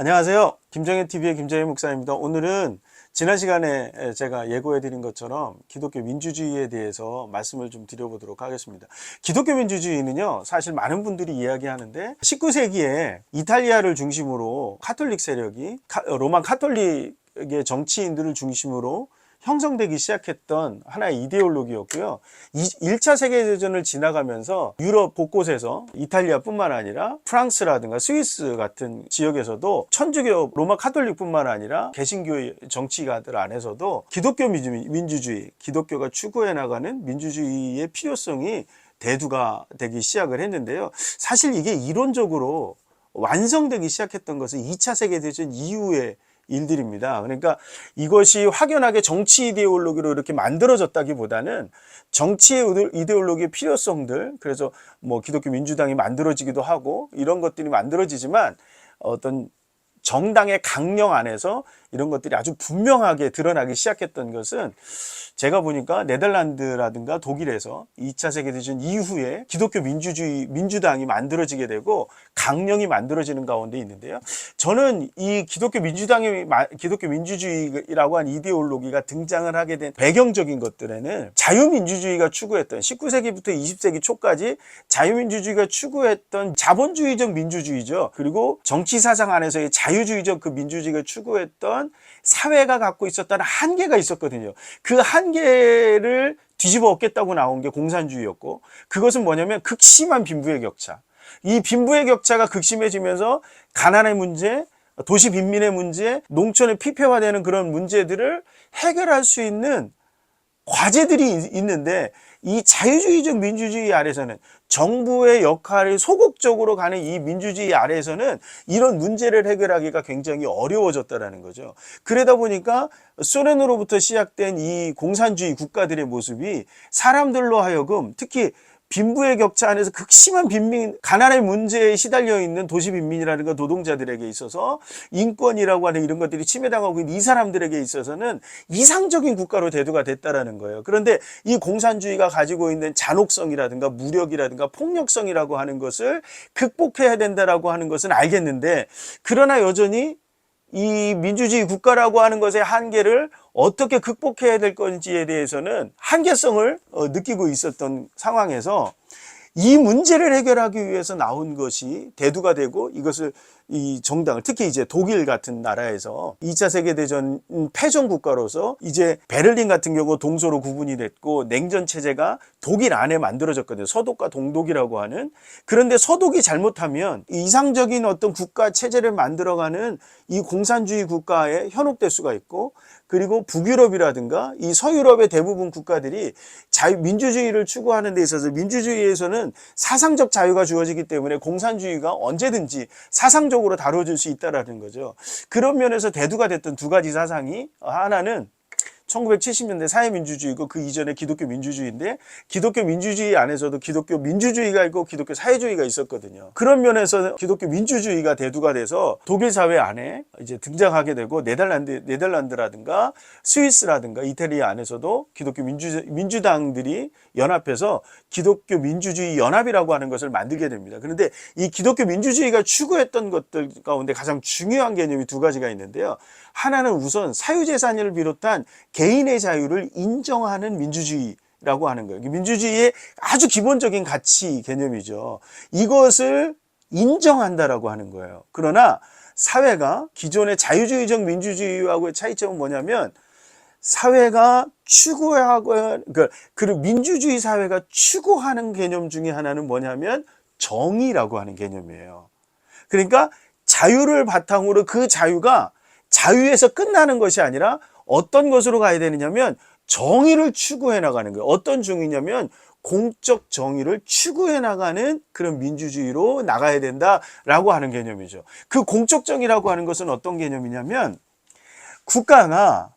안녕하세요. 김정현 TV의 김정현 목사입니다. 오늘은 지난 시간에 제가 예고해 드린 것처럼 기독교 민주주의에 대해서 말씀을 좀 드려보도록 하겠습니다. 기독교 민주주의는요, 사실 많은 분들이 이야기하는데 19세기에 이탈리아를 중심으로 카톨릭 세력이 카- 로마 카톨릭의 정치인들을 중심으로 형성되기 시작했던 하나의 이데올로기였고요. 1차 세계대전을 지나가면서 유럽 곳곳에서 이탈리아뿐만 아니라 프랑스라든가 스위스 같은 지역에서도 천주교 로마 카톨릭뿐만 아니라 개신교 정치가들 안에서도 기독교 민주- 민주주의, 기독교가 추구해 나가는 민주주의의 필요성이 대두가 되기 시작을 했는데요. 사실 이게 이론적으로 완성되기 시작했던 것은 2차 세계대전 이후에 일들입니다. 그러니까 이것이 확연하게 정치 이데올로기로 이렇게 만들어졌다기보다는 정치의 이데- 이데올로기의 필요성들, 그래서 뭐 기독교 민주당이 만들어지기도 하고 이런 것들이 만들어지지만 어떤 정당의 강령 안에서 이런 것들이 아주 분명하게 드러나기 시작했던 것은 제가 보니까 네덜란드라든가 독일에서 2차 세계대전 이후에 기독교 민주주의, 민주당이 만들어지게 되고 강령이 만들어지는 가운데 있는데요. 저는 이 기독교 민주당이, 마- 기독교 민주주의라고 한 이데올로기가 등장을 하게 된 배경적인 것들에는 자유민주주의가 추구했던 19세기부터 20세기 초까지 자유민주주의가 추구했던 자본주의적 민주주의죠. 그리고 정치 사상 안에서의 자유주의적 그 민주주의가 추구했던 사회가 갖고 있었다는 한계가 있었거든요. 그 한계를 뒤집어 엎겠다고 나온 게 공산주의였고 그것은 뭐냐면 극심한 빈부의 격차. 이 빈부의 격차가 극심해지면서 가난의 문제, 도시 빈민의 문제, 농촌의 피폐화되는 그런 문제들을 해결할 수 있는 과제들이 있- 있는데 이 자유주의적 민주주의 아래서는 정부의 역할을 소극적으로 가는 이 민주주의 아래에서는 이런 문제를 해결하기가 굉장히 어려워졌다라는 거죠. 그러다 보니까 소련으로부터 시작된 이 공산주의 국가들의 모습이 사람들로 하여금 특히 빈부의 격차 안에서 극심한 빈민, 가난의 문제에 시달려 있는 도시 빈민이라든가 노동자들에게 있어서 인권이라고 하는 이런 것들이 침해당하고 있는 이 사람들에게 있어서는 이상적인 국가로 대두가 됐다라는 거예요. 그런데 이 공산주의가 가지고 있는 잔혹성이라든가 무력이라든가 폭력성이라고 하는 것을 극복해야 된다라고 하는 것은 알겠는데 그러나 여전히 이 민주주의 국가라고 하는 것의 한계를 어떻게 극복해야 될 건지에 대해서는 한계성을 어, 느끼고 있었던 상황에서 이 문제를 해결하기 위해서 나온 것이 대두가 되고 이것을 이 정당을 특히 이제 독일 같은 나라에서 2차 세계대전 패전 국가로서 이제 베를린 같은 경우 동서로 구분이 됐고 냉전 체제가 독일 안에 만들어졌거든요. 서독과 동독이라고 하는 그런데 서독이 잘못하면 이상적인 어떤 국가 체제를 만들어가는 이 공산주의 국가에 현혹될 수가 있고 그리고 북유럽이라든가 이 서유럽의 대부분 국가들이 자유 민주주의를 추구하는 데 있어서 민주주의에서는 사상적 자유가 주어지기 때문에 공산주의가 언제든지 사상적 으로 다뤄질 수 있다라는 거죠. 그런 면에서 대두가 됐던 두 가지 사상이 하나는 1970년대 사회민주주의고 그 이전에 기독교 민주주의인데 기독교 민주주의 안에서도 기독교 민주주의가 있고 기독교 사회주의가 있었거든요. 그런 면에서 기독교 민주주의가 대두가 돼서 독일 사회 안에 이제 등장하게 되고 네덜란드 네덜란드라든가 스위스라든가 이태리 안에서도 기독교 민주 민주당들이 연합해서 기독교 민주주의 연합이라고 하는 것을 만들게 됩니다. 그런데 이 기독교 민주주의가 추구했던 것들 가운데 가장 중요한 개념이 두 가지가 있는데요. 하나는 우선 사유재산을 비롯한 개인의 자유를 인정하는 민주주의 라고 하는 거예요. 민주주의의 아주 기본적인 가치 개념이죠. 이것을 인정한다라고 하는 거예요. 그러나 사회가 기존의 자유주의적 민주주의하고의 차이점은 뭐냐면 사회가 추구하고 그 그리고 민주주의 사회가 추구하는 개념 중에 하나는 뭐냐면 정의라고 하는 개념이에요. 그러니까 자유를 바탕으로 그 자유가 자유에서 끝나는 것이 아니라 어떤 것으로 가야 되느냐면 정의를 추구해 나가는 거예요. 어떤 중이냐면 공적 정의를 추구해 나가는 그런 민주주의로 나가야 된다라고 하는 개념이죠. 그 공적 정의라고 하는 것은 어떤 개념이냐면 국가가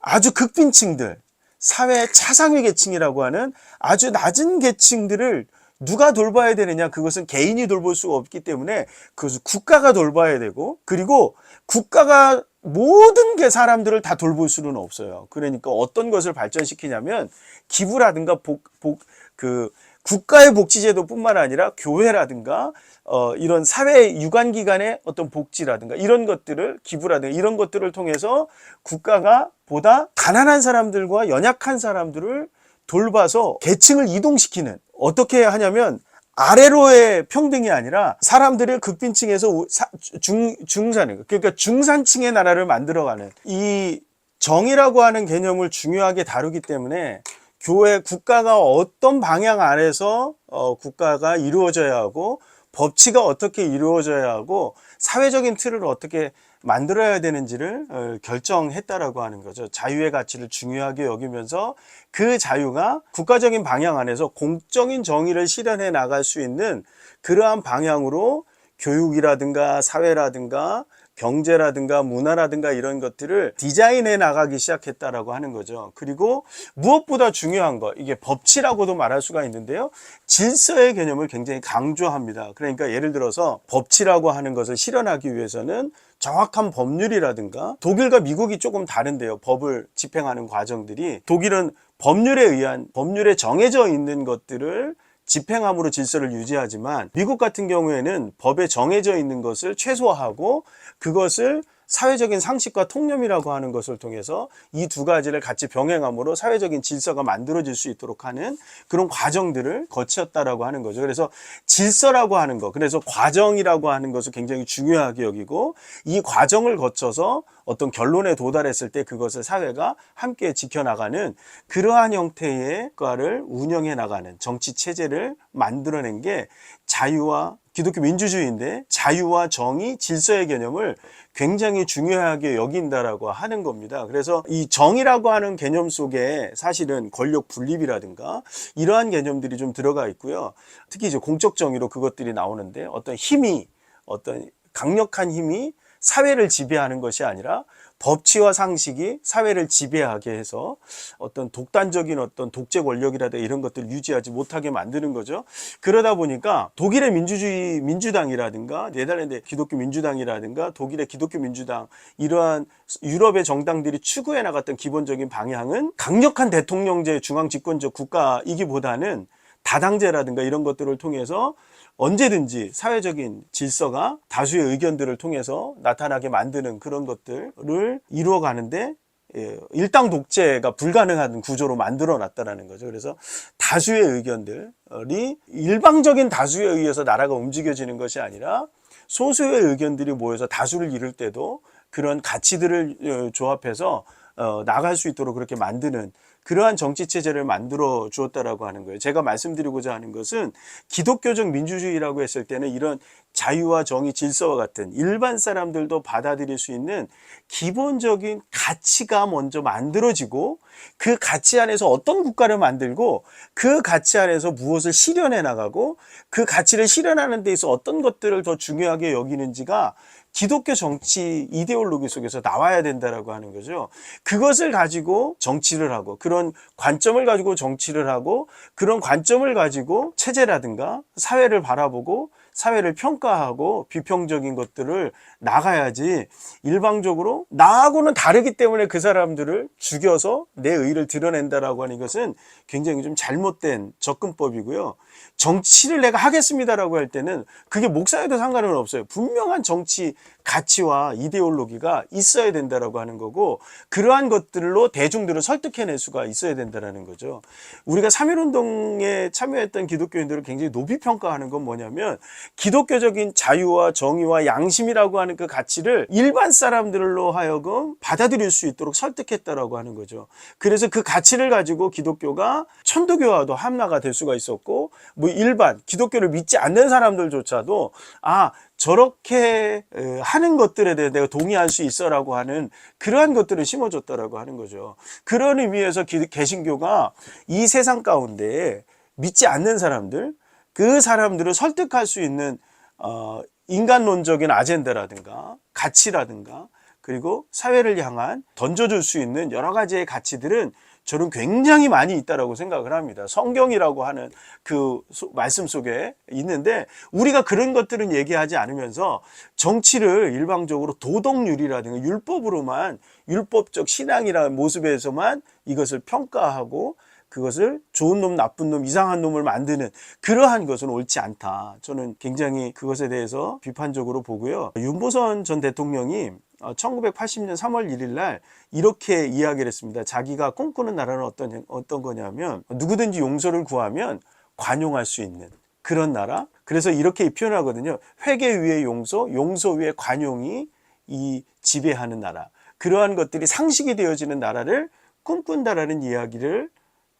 아주 극빈층들, 사회 차상위 계층이라고 하는 아주 낮은 계층들을 누가 돌봐야 되느냐 그것은 개인이 돌볼 수가 없기 때문에 그것을 국가가 돌봐야 되고 그리고 국가가 모든 게 사람들을 다 돌볼 수는 없어요. 그러니까 어떤 것을 발전시키냐면 기부라든가 복, 복, 그 국가의 복지제도뿐만 아니라 교회라든가 어, 이런 사회 유관기관의 어떤 복지라든가 이런 것들을 기부라든가 이런 것들을 통해서 국가가 보다 가난한 사람들과 연약한 사람들을 돌봐서 계층을 이동시키는 어떻게 하냐면 아래로의 평등이 아니라 사람들을 극빈층에서 우- 사- 중, 중산, 그러니까 중산층의 나라를 만들어가는 이 정의라고 하는 개념을 중요하게 다루기 때문에 교회 국가가 어떤 방향 안에서 어, 국가가 이루어져야 하고 법치가 어떻게 이루어져야 하고 사회적인 틀을 어떻게 만들어야 되는지를 어, 결정했다라고 하는 거죠. 자유의 가치를 중요하게 여기면서 그 자유가 국가적인 방향 안에서 공적인 정의를 실현해 나갈 수 있는 그러한 방향으로 교육이라든가 사회라든가 경제라든가 문화라든가 이런 것들을 디자인해 나가기 시작했다라고 하는 거죠. 그리고 무엇보다 중요한 거, 이게 법치라고도 말할 수가 있는데요. 질서의 개념을 굉장히 강조합니다. 그러니까 예를 들어서 법치라고 하는 것을 실현하기 위해서는 정확한 법률이라든가 독일과 미국이 조금 다른데요. 법을 집행하는 과정들이 독일은 법률에 의한 법률에 정해져 있는 것들을 집행함으로 질서를 유지하지만 미국 같은 경우에는 법에 정해져 있는 것을 최소화하고 그것을 사회적인 상식과 통념이라고 하는 것을 통해서 이 두 가지를 같이 병행함으로 사회적인 질서가 만들어질 수 있도록 하는 그런 과정들을 거쳤다라고 하는 거죠. 그래서 질서라고 하는 것, 그래서 과정이라고 하는 것을 굉장히 중요하게 여기고 이 과정을 거쳐서 어떤 결론에 도달했을 때 그것을 사회가 함께 지켜나가는 그러한 형태의 과를 운영해 나가는 정치 체제를 만들어낸 게 자유와 기독교 민주주의인데 자유와 정의, 질서의 개념을 굉장히 중요하게 여긴다라고 하는 겁니다. 그래서 이 정의라고 하는 개념 속에 사실은 권력 분립이라든가 이러한 개념들이 좀 들어가 있고요. 특히 이제 공적 정의로 그것들이 나오는데 어떤 힘이 어떤 강력한 힘이 사회를 지배하는 것이 아니라 법치와 상식이 사회를 지배하게 해서 어떤 독단적인 어떤 독재 권력이라든가 이런 것들을 유지하지 못하게 만드는 거죠. 그러다 보니까 독일의 민주주의 민주당이라든가 네덜란드의 기독교 민주당이라든가 독일의 기독교 민주당 이러한 유럽의 정당들이 추구해 나갔던 기본적인 방향은 강력한 대통령제 중앙 집권적 국가이기보다는 다당제라든가 이런 것들을 통해서 언제든지 사회적인 질서가 다수의 의견들을 통해서 나타나게 만드는 그런 것들을 이루어 가는데 예, 일당 독재가 불가능한 구조로 만들어 놨다라는 거죠. 그래서 다수의 의견들이 일방적인 다수에 의해서 나라가 움직여지는 것이 아니라 소수의 의견들이 모여서 다수를 이룰 때도 그런 가치들을 어, 조합해서 어, 나갈 수 있도록 그렇게 만드는 그러한 정치 체제를 만들어 주었다라고 하는 거예요. 제가 말씀드리고자 하는 것은 기독교적 민주주의라고 했을 때는 이런 자유와 정의, 질서와 같은 일반 사람들도 받아들일 수 있는 기본적인 가치가 먼저 만들어지고 그 가치 안에서 어떤 국가를 만들고 그 가치 안에서 무엇을 실현해 나가고 그 가치를 실현하는 데 있어 어떤 것들을 더 중요하게 여기는지가 기독교 정치 이데올로기 속에서 나와야 된다라고 하는 거죠. 그것을 가지고 정치를 하고 그런 관점을 가지고 정치를 하고 그런 관점을 가지고 체제라든가 사회를 바라보고 사회를 평가하고 비평적인 것들을 나가야지 일방적으로 나하고는 다르기 때문에 그 사람들을 죽여서 내 의를 드러낸다라고 하는 것은 굉장히 좀 잘못된 접근법이고요. 정치를 내가 하겠습니다라고 할 때는 그게 목사에도 상관은 없어요. 분명한 정치 가치와 이데올로기가 있어야 된다라고 하는 거고 그러한 것들로 대중들을 설득해낼 수가 있어야 된다라는 거죠. 우리가 3.1운동에 참여했던 기독교인들을 굉장히 높이 평가하는 건 뭐냐면 기독교적인 자유와 정의와 양심이라고 하는 그 가치를 일반 사람들로 하여금 받아들일 수 있도록 설득했다라고 하는 거죠. 그래서 그 가치를 가지고 기독교가 천도교와도 함나가 될 수가 있었고 뭐 일반 기독교를 믿지 않는 사람들조차도 아 저렇게 에, 하는 것들에 대해 내가 동의할 수 있어라고 하는 그러한 것들을 심어줬다라고 하는 거죠. 그런 의미에서 기- 개신교가 이 세상 가운데 믿지 않는 사람들, 그 사람들을 설득할 수 있는 어, 인간론적인 아젠다라든가 가치라든가 그리고 사회를 향한 던져줄 수 있는 여러 가지의 가치들은 저는 굉장히 많이 있다라고 생각을 합니다. 성경이라고 하는 그 소- 말씀 속에 있는데 우리가 그런 것들은 얘기하지 않으면서 정치를 일방적으로 도덕률이라든가 율법으로만 율법적 신앙이라는 모습에서만 이것을 평가하고 그것을 좋은 놈, 나쁜 놈, 이상한 놈을 만드는 그러한 것은 옳지 않다. 저는 굉장히 그것에 대해서 비판적으로 보고요. 윤보선 전 대통령이 1980년 3월 1일 날 이렇게 이야기를 했습니다. 자기가 꿈꾸는 나라는 어떤, 어떤 거냐면 누구든지 용서를 구하면 관용할 수 있는 그런 나라. 그래서 이렇게 표현하거든요. 회개 위에 용서, 용서 위에 관용이 이 지배하는 나라. 그러한 것들이 상식이 되어지는 나라를 꿈꾼다라는 이야기를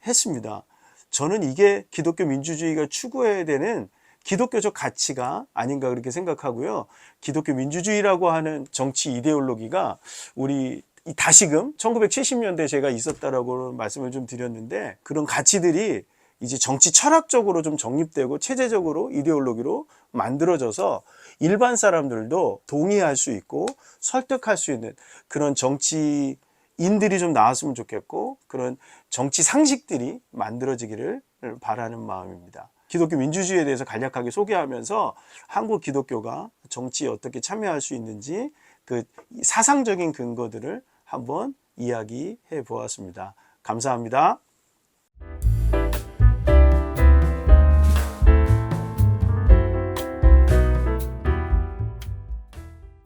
했습니다. 저는 이게 기독교 민주주의가 추구해야 되는 기독교적 가치가 아닌가 그렇게 생각하고요. 기독교 민주주의라고 하는 정치 이데올로기가 우리 이 다시금 1970년대 제가 있었다라고 말씀을 좀 드렸는데 그런 가치들이 이제 정치 철학적으로 좀 정립되고 체제적으로 이데올로기로 만들어져서 일반 사람들도 동의할 수 있고 설득할 수 있는 그런 정치인들이 좀 나왔으면 좋겠고 그런 정치 상식들이 만들어지기를 바라는 마음입니다. 기독교 민주주의에 대해서 간략하게 소개하면서 한국 기독교가 정치에 어떻게 참여할 수 있는지 그 사상적인 근거들을 한번 이야기해 보았습니다. 감사합니다.